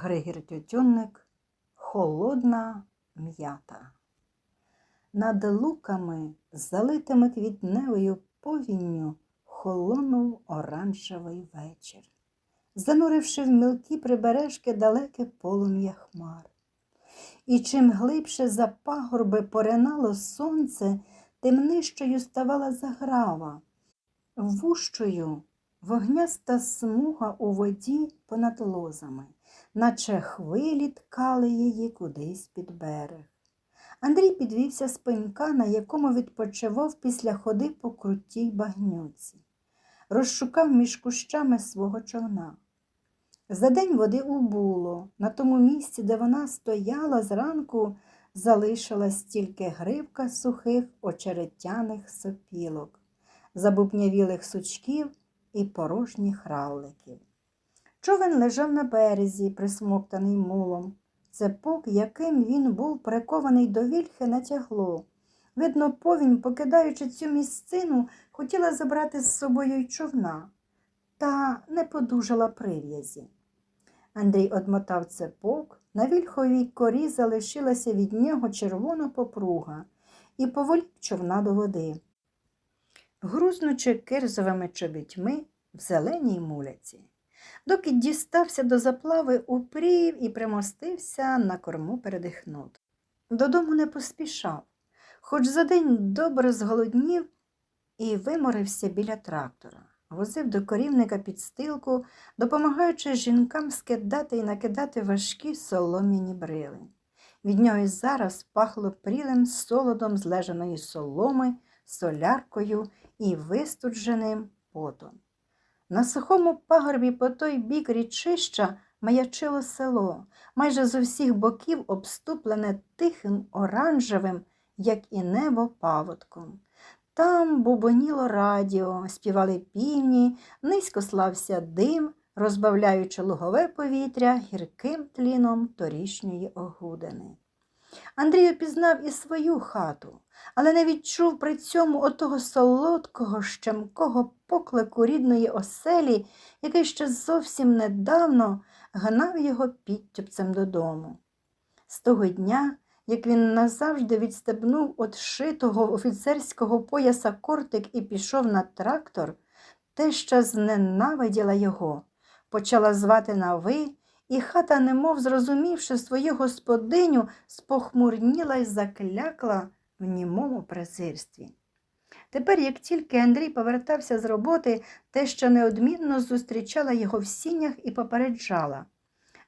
Григір Тютюнник Холодна м'ята. Над луками, залитими квітневою повінню, холонув оранжевий вечір, зануривши в мілкі прибережки далеке полум'я хмар. І чим глибше за пагорби поринало сонце, тим нижчою ставала заграва, вущою вогняста смуга у воді понад лозами, наче хвилі ткали її кудись під берег. Андрій підвівся з пенька, на якому відпочивав після ходи по крутій багнюці. Розшукав між кущами свого човна. За день води убуло. На тому місці, де вона стояла зранку, залишилась тільки гривка сухих очеретяних сопілок, забубнявілих сучків і порожніх равликів. Човен лежав на березі, присмоктаний мулом. Цепок, яким він був прикований до вільхи, натягло. Видно, повінь, покидаючи цю місцину, хотіла забрати з собою й човна, та не подужала прив'язі. Андрій одмотав цепок, на вільховій корі залишилася від нього червона попруга і поволік човна до води, грузнучи кирзовими чобітьми в зеленій муляці. Доки дістався до заплави, упрів і примостився на корму передихнути. Додому не поспішав, хоч за день добре зголоднів і виморився біля трактора. Возив до корівника підстилку, допомагаючи жінкам скидати і накидати важкі солом'яні брили. Від нього й зараз пахло прілим солодом злежаної соломи, соляркою і вистудженим потом. На сухому пагорбі по той бік річища маячило село, майже з усіх боків обступлене тихим оранжевим, як і небо паводком. Там бубоніло радіо, співали півні, низько слався дим, розбавляючи лугове повітря гірким тліном торішньої огудини. Андрій опізнав і свою хату, але не відчув при цьому отого солодкого, щемкого поклику рідної оселі, який ще зовсім недавно гнав його підтюпцем додому. З того дня, як він назавжди відстебнув от шитого офіцерського пояса кортик і пішов на трактор, теща зненавиділа його, почала звати на ви, і хата, немов зрозумівши свою господиню, спохмурніла й заклякла в німому презирстві. Тепер, як тільки Андрій повертався з роботи, теща неодмінно зустрічала його в сінях і попереджала.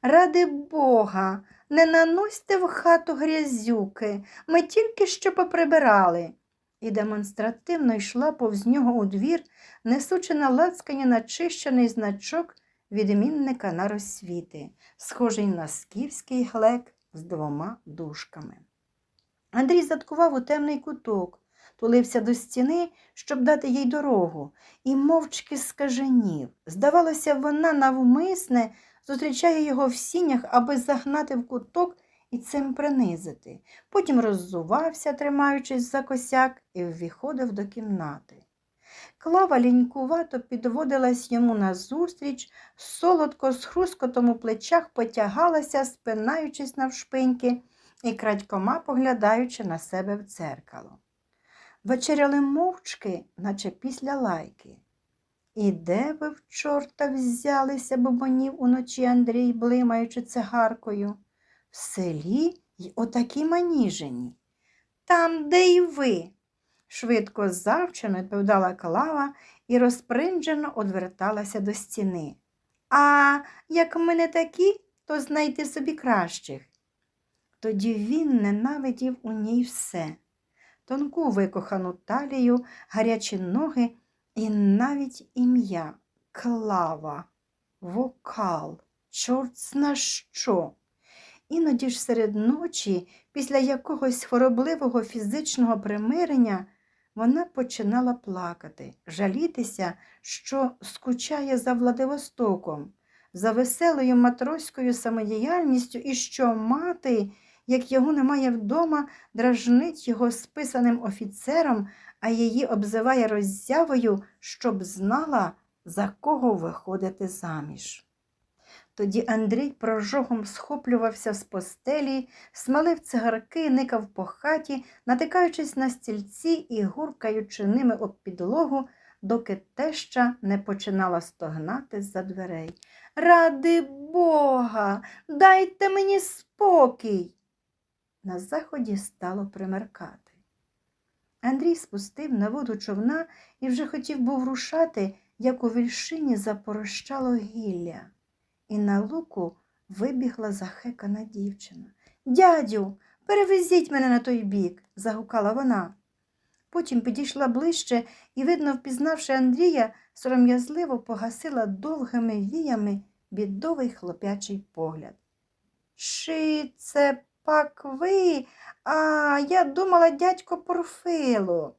Ради Бога, не наносьте в хату грязюки, ми тільки що поприбирали. І демонстративно йшла повз нього у двір, несучи на лацкані начищений значок відмінника на розсвіти, схожий на скіфський глек з двома дужками. Андрій заткував у темний куток, тулився до стіни, щоб дати їй дорогу, і мовчки скаженів. Здавалося, вона навмисне зустрічає його в сінях, аби загнати в куток і цим принизити. Потім роззувався, тримаючись за косяк, і ввіходив до кімнати. Клава лінькувато підводилась йому назустріч, солодко з хрускотом у плечах потягалася, спинаючись навшпиньки і крадькома поглядаючи на себе в дзеркало. Вечеряли мовчки, наче після лайки. І де ви в чорта взялися бобонів уночі Андрій, блимаючи цигаркою? В селі й отакі маніжені. Там, де й ви. Швидко завчено відповідала Клава і розпринджено одверталася до стіни. А як ми не такі, то знайти собі кращих. Тоді він ненавидів у ній все. Тонку викохану талію, гарячі ноги і навіть ім'я Клава, вокал, чорт зна що. Іноді ж серед ночі, після якогось хворобливого фізичного примирення, вона починала плакати, жалітися, що скучає за Владивостоком, за веселою матроською самодіяльністю і що мати, як його немає вдома, дражнить його списаним офіцером, а її обзиває роззявою, щоб знала, за кого виходити заміж. Тоді Андрій прожогом схоплювався з постелі, смалив цигарки, никав по хаті, натикаючись на стільці і гуркаючи ними об підлогу, доки теща не починала стогнати з-за дверей. Ради Бога, дайте мені спокій. На заході стало примеркати. Андрій спустив на воду човна і вже хотів був рушати, як у вільшині запорощало гілля, і на луку вибігла захекана дівчина. Дядю, перевезіть мене на той бік, загукала вона. Потім підійшла ближче і, видно, впізнавши Андрія, сором'язливо погасила довгими віями бідовий хлопячий погляд. Ши, це пак ви, а я думала дядько Порфило.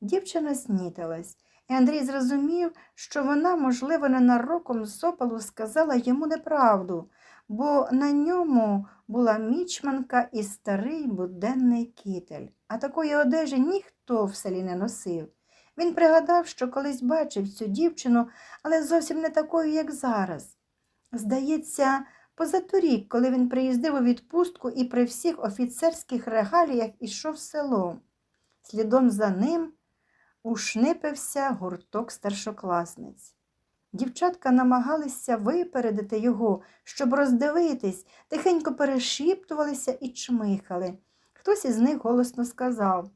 Дівчина снітилась, і Андрій зрозумів, що вона, можливо, ненароком з опалу сказала йому неправду, бо на ньому була мічманка і старий буденний кітель, а такої одежі ніхто в селі не носив. Він пригадав, що колись бачив цю дівчину, але зовсім не такою, як зараз. Здається, позаторік, коли він приїздив у відпустку і при всіх офіцерських регаліях ішов селом. Слідом за ним ушнипився гурток старшокласниць. Дівчатка намагалися випередити його, щоб роздивитись, тихенько перешіптувалися і чмихали. Хтось із них голосно сказав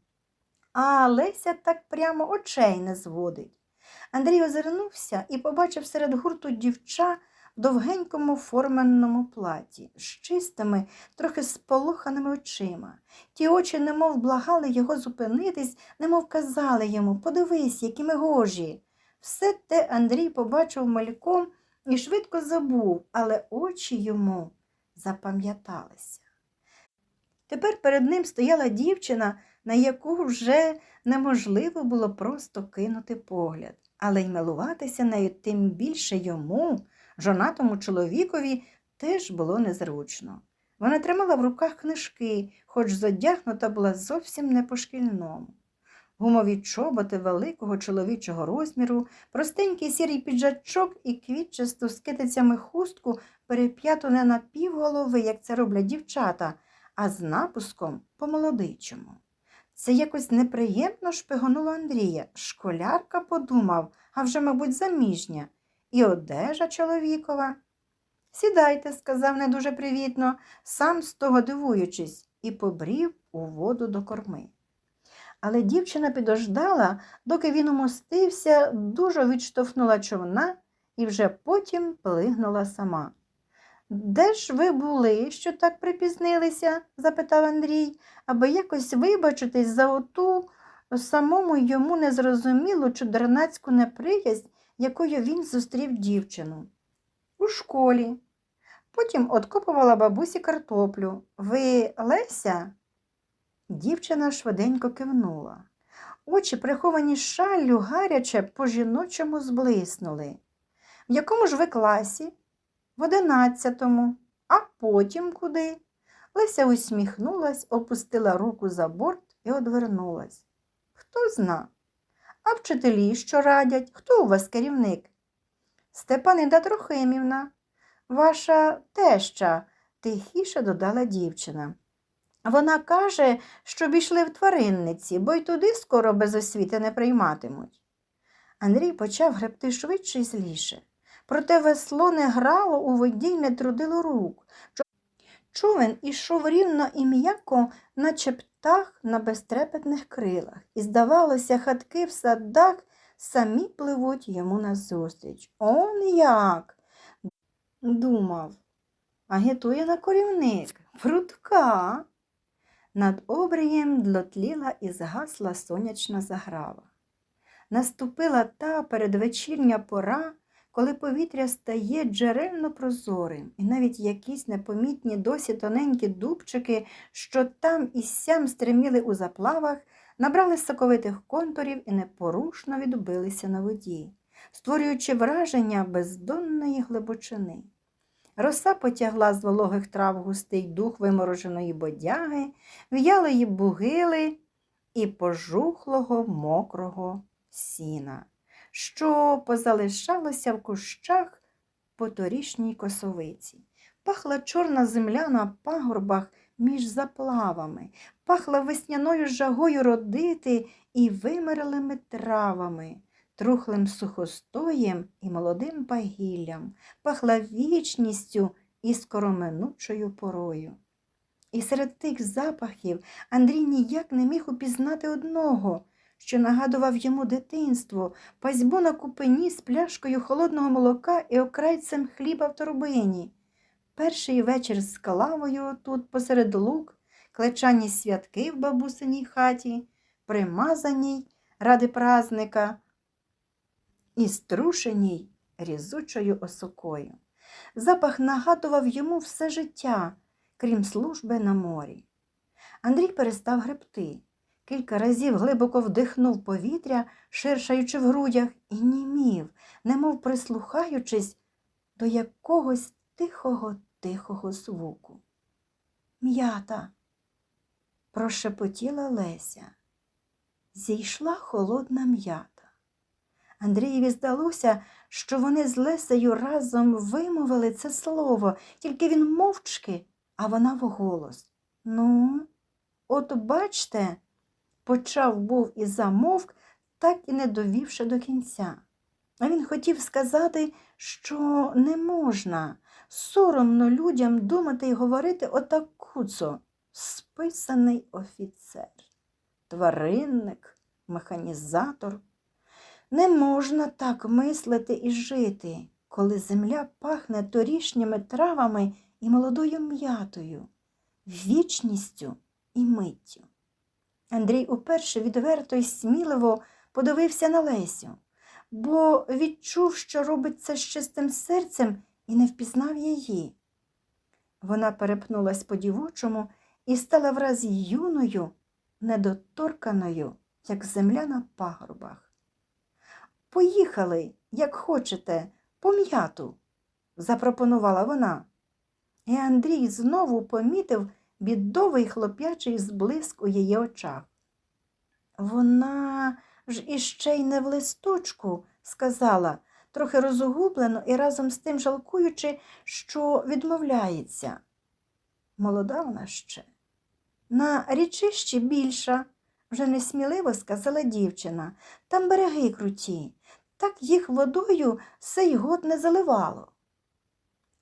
А Леся так прямо очей не зводить. Андрій озирнувся і побачив серед гурту дівча довгенькому форменному платі, з чистими, трохи сполоханими очима. Ті очі немов благали його зупинитись, немов казали йому подивись, які ми гожі. Все те Андрій побачив мальком і швидко забув, але очі йому запам'яталися. Тепер перед ним стояла дівчина, на яку вже неможливо було просто кинути погляд, але й милуватися нею тим більше йому, жонатому чоловікові, теж було незручно. Вона тримала в руках книжки, хоч зодягнута була зовсім не по-шкільному. Гумові чоботи великого чоловічого розміру, простенький сірий піджачок і квітчасту з китицями хустку переп'яту не на півголови, як це роблять дівчата, а з напуском по-молодичому. Це якось неприємно шпигонуло Андрія. Школярка подумав, а вже, мабуть, заміжня, і одежа чоловікова. Сідайте, сказав не дуже привітно, сам з того дивуючись, і побрів у воду до корми. Але дівчина підождала, доки він умостився, дуже відштовхнула човна і вже потім плигнула сама. Де ж ви були, що так припізнилися? запитав Андрій, аби якось вибачитись за оту самому йому незрозумілу чудернацьку неприязнь, якою він зустрів дівчину. У школі. Потім откопувала бабусі картоплю. Ви Леся? Дівчина швиденько кивнула. Очі, приховані шаллю, гаряче по жіночому зблиснули. В якому ж ви класі? В одинадцятому. А потім куди? Леся усміхнулась, опустила руку за борт і одвернулась. Хто зна? А вчителі що радять? Хто у вас керівник? Степанида Трохимівна. Ваша теща, тихіше додала дівчина. Вона каже, щоб ішли в тваринниці, бо й туди скоро без освіти не прийматимуть. Андрій почав гребти швидше й зліше. Проте весло не грало у воді й не трудило рук. Човен ішов рівно і м'яко, наче птах на безтрепетних крилах, і, здавалося, хатки в садах самі пливуть йому назустріч. Он як? Думав, агітує на корівник, прутка. Над обрієм длотліла і згасла сонячна заграва. Наступила та передвечірня пора, коли повітря стає джерельно прозорим, і навіть якісь непомітні досі тоненькі дубчики, що там і сям стриміли у заплавах, набрали соковитих контурів і непорушно відбилися на воді, створюючи враження бездонної глибочини. Роса потягла з вологих трав густий дух вимороженої бодяги, в'ялої бугили і пожухлого мокрого сіна, що позалишалося в кущах по торішній косовиці. Пахла чорна земля на пагорбах між заплавами, пахла весняною жагою родити і вимерлими травами, трухлим сухостоєм і молодим пагіллям, пахла вічністю і скороминучою порою. І серед тих запахів Андрій ніяк не міг упізнати одного, що нагадував йому дитинство, пасьбу на купині з пляшкою холодного молока і окрайцем хліба в торбині. Перший вечір з калавою тут посеред лук, клечані святки в бабусиній хаті, примазаній ради празника і струшеній різучою осокою. Запах нагадував йому все життя, крім служби на морі. Андрій перестав гребти. Кілька разів глибоко вдихнув повітря, ширшаючи в грудях, і німів, немов прислухаючись до якогось тихого, тихого звуку. М'ята, прошепотіла Леся. Зійшла холодна м'ята. Андрієві здалося, що вони з Лесею разом вимовили це слово, тільки він мовчки, а вона вголос. Ну, от бачте, почав був і замовк, так і не довівши до кінця. А він хотів сказати, що не можна, соромно людям думати і говорити отак куцо, списаний офіцер, тваринник, механізатор. Не можна так мислити і жити, коли земля пахне торішніми травами і молодою м'ятою, вічністю і миттю. Андрій уперше відверто й сміливо подивився на Лесю, бо відчув, що робить це з чистим серцем і не впізнав її. Вона перепнулась по дівочому і стала враз юною, недоторканою, як земля на пагорбах. Поїхали, як хочете, по м'яту, запропонувала вона. І Андрій знову помітив бідовий хлоп'ячий зблиск у її очах. Вона ж іще й не в листочку, сказала, трохи розгублено і разом з тим жалкуючи, що відмовляється. Молода вона ще. На річищі більша, вже несміливо сказала дівчина, там береги круті, так їх водою сей год не заливало.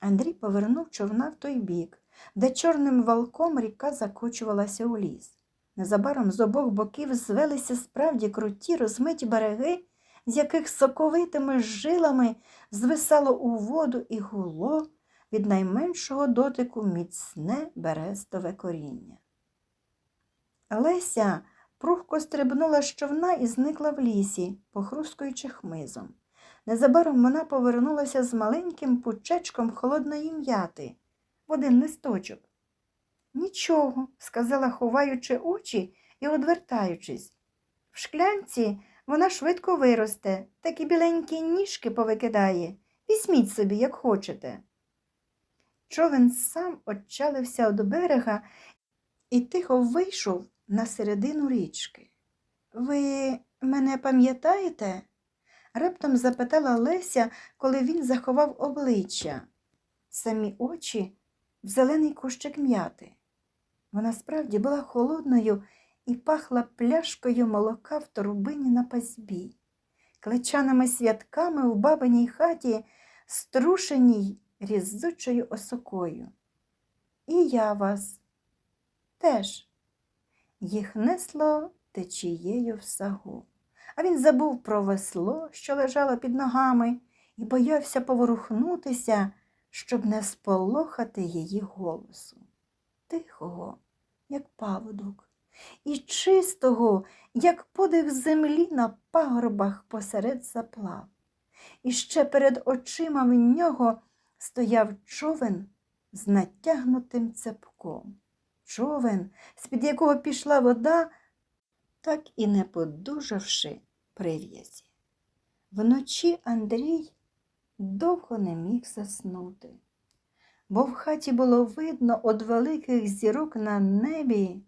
Андрій повернув човна в той бік, де чорним валком ріка закочувалася у ліс. Незабаром з обох боків звелися справді круті розмиті береги, з яких соковитими жилами звисало у воду і гуло від найменшого дотику міцне берестове коріння. Леся прухко стрибнула з човна і зникла в лісі, похрускуючи хмизом. Незабаром вона повернулася з маленьким пучечком холодної м'яти один листочок. Нічого, сказала, ховаючи очі і одвертаючись. В шклянці вона швидко виросте, такі біленькі ніжки повикидає. Візьміть собі, як хочете. Човен сам отчалився від берега і тихо вийшов на середину річки. Ви мене пам'ятаєте? раптом запитала Леся, коли він заховав обличчя, самі очі в зелений кущик м'яти. Вона справді була холодною і пахла пляшкою молока в торбині на пасьбі, клечаними святками у бабиній хаті, струшеній різучою осокою. І я вас теж. Їх несло течією в сагу. А він забув про весло, що лежало під ногами, і боявся поворухнутися, щоб не сполохати її голосу. Тихого, як паводок, і чистого, як подих землі на пагорбах посеред заплав. І ще перед очима в нього стояв човен з натягнутим цепком. Човен, з-під якого пішла вода, так і не подужавши прив'язі. Вночі Андрій довго не міг заснути, бо в хаті було видно од великих зірок на небі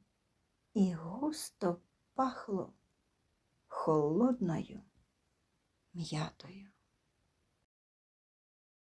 і густо пахло холодною м'ятою.